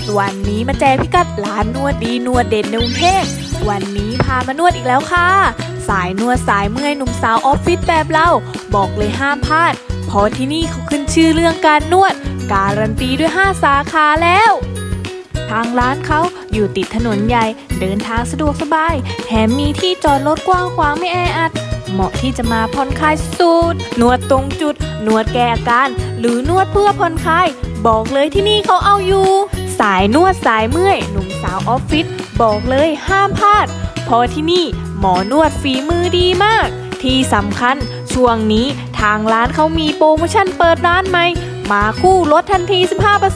ด วันนี้มาแจกพิกัดร้านนวดดีนวดเด่นในกรุงเทพวันนี้พามานวดอีกแล้วค่ะ สายนวดสายเมื่อยหนุ่มสาวออฟฟิศแบบเรา บอกเลยห้ามพลาด เพราะที่นี่เขาขึ้นชื่อเรื่องการนวด การันตีด้วย 5 สาขาแล้ว ทางร้านเขาอยู่ติดถนนใหญ่ เดินทางสะดวกสบาย แถมมีที่จอดรถกว้างขวางไม่แออัด เหมาะที่จะมาผ่อนคลายสุดนวดตรงจุด นวดแก้อาการ หรือนวดเพื่อผ่อนคลายบอกเลยที่นี่เขาเอาอยู่ สายนวดสายเมื่อย หนุ่มสาวออฟฟิศบอกเลยห้ามพลาด เพราะที่นี่หมอนวดฝีมือดีมาก ที่สำคัญช่วงนี้ทางร้านเขามีโปรโมชั่นเปิดร้านใหม่ มาคู่ลดทันที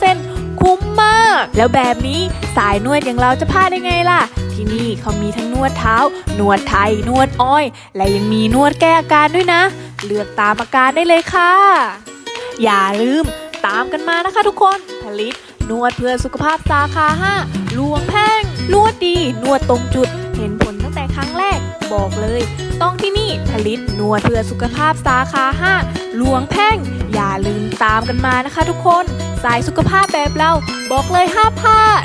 15%คุ้มมาก แล้วแบบนี้สายนวดอย่างเราจะพลาดได้ไงล่ะ ที่นี่เขามีทั้งนวดเท้า นวดไทย นวดอ้อย และยังมีนวดแก้อาการด้วยนะ เลือกตามอาการได้เลยค่ะ อย่าลืมตามกันมานะคะทุกคนผลิต นวดเพื่อสุขภาพสาขา5ลวงแพ่งนวดดี นวดตรงจุด เห็นผลตั้งแต่ครั้งแรก บอกเลย ต้องที่นี่ผลิตนวดเพื่อสุขภาพสาขา5ลวงแพ่ง อย่าลืมตามกันมานะคะทุกคน สายสุขภาพแบบเรา บอกเลยห้าพลาด